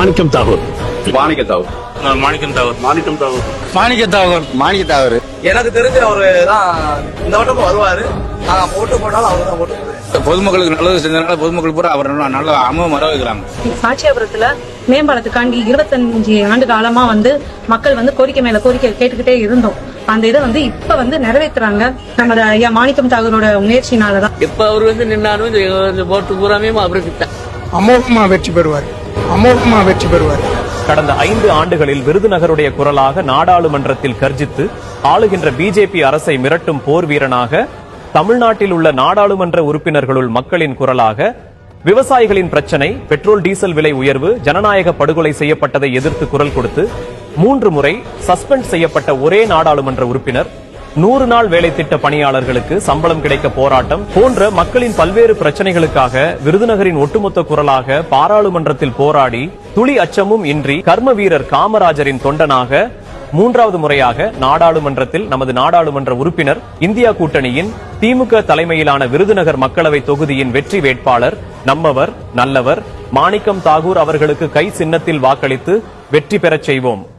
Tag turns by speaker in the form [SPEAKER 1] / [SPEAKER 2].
[SPEAKER 1] மாணிக்கம் தாகூர்.
[SPEAKER 2] மாணிக்க தாவூர்
[SPEAKER 3] மாணிக்கம் தாவூர்
[SPEAKER 1] மாணிக்கம் தாகூர்.
[SPEAKER 3] மாணிக்க தாவூர்
[SPEAKER 4] மாணிக்க தாவரு
[SPEAKER 5] எனக்கு தெரிஞ்சு அவரு தான் இந்த வட்டமும் வருவாரு. போட்டு போட்டாலும் அவரு தான் போட்டு.
[SPEAKER 3] பொதுமக்களுக்கு நல்லது செஞ்சதுனால பொதுமக்கள் பூரா அவர் நல்ல அமுகம் வர வைக்கிறாங்க
[SPEAKER 6] சாட்சியாபுரத்துல மேம்பாலத்துக்காண்டி இருபத்தஞ்சு ஆண்டு காலமா வந்து மக்கள் வந்து கோரிக்கை மேல கோரிக்கை கேட்டுக்கிட்டே இருந்தோம். அந்த இதை வந்து இப்ப வந்து நிறைவேத்துறாங்க. நமது ஐயா மாணிக்கம் தாகூரோட முயற்சினாலதான்
[SPEAKER 7] இப்ப அவர் வந்து நின்னாலும் போட்டு பூராமே அவருக்கு
[SPEAKER 8] அமோகமா வெற்றி பெறுவார். அமோகமா வெற்றி பெறுவார்.
[SPEAKER 9] கடந்த ஐந்து ஆண்டுகளில் விருதுநகருடைய குரலாக நாடாளுமன்றத்தில் கர்ஜித்து ஆளுகின்ற பிஜேபி அரசை மிரட்டும் போர் வீரனாக தமிழ்நாட்டில் உள்ள நாடாளுமன்ற உறுப்பினர்களுள் மக்களின் குரலாக விவசாயிகளின் பிரச்சனை பெட்ரோல் டீசல் விலை உயர்வு ஜனநாயக படுகொலை செய்யப்பட்டதை எதிர்த்து குரல் கொடுத்து மூன்று முறை சஸ்பெண்ட் செய்யப்பட்ட ஒரே நாடாளுமன்ற உறுப்பினர் நூறு நாள் வேலை திட்ட பணியாளர்களுக்கு சம்பளம் கிடைக்க போராட்டம் போன்ற மக்களின் பல்வேறு பிரச்சனைகளுக்காக விருதுநகரின் ஒட்டுமொத்த குரலாக பாராளுமன்றத்தில் போராடி துளி அச்சமும் இன்றி கர்ம வீரர் காமராஜரின் தொண்டனாக மூன்றாவது முறையாக நாடாளுமன்றத்தில் நமது நாடாளுமன்ற உறுப்பினர் இந்தியா கூட்டணியின் திமுக தலைமையிலான விருதுநகர் மக்களவை தொகுதியின் வெற்றி வேட்பாளர் நம்மவர் நல்லவர் மாணிக்கம் தாகூர் அவர்களுக்கு கை சின்னத்தில் வாக்களித்து வெற்றி பெறச் செய்வோம்.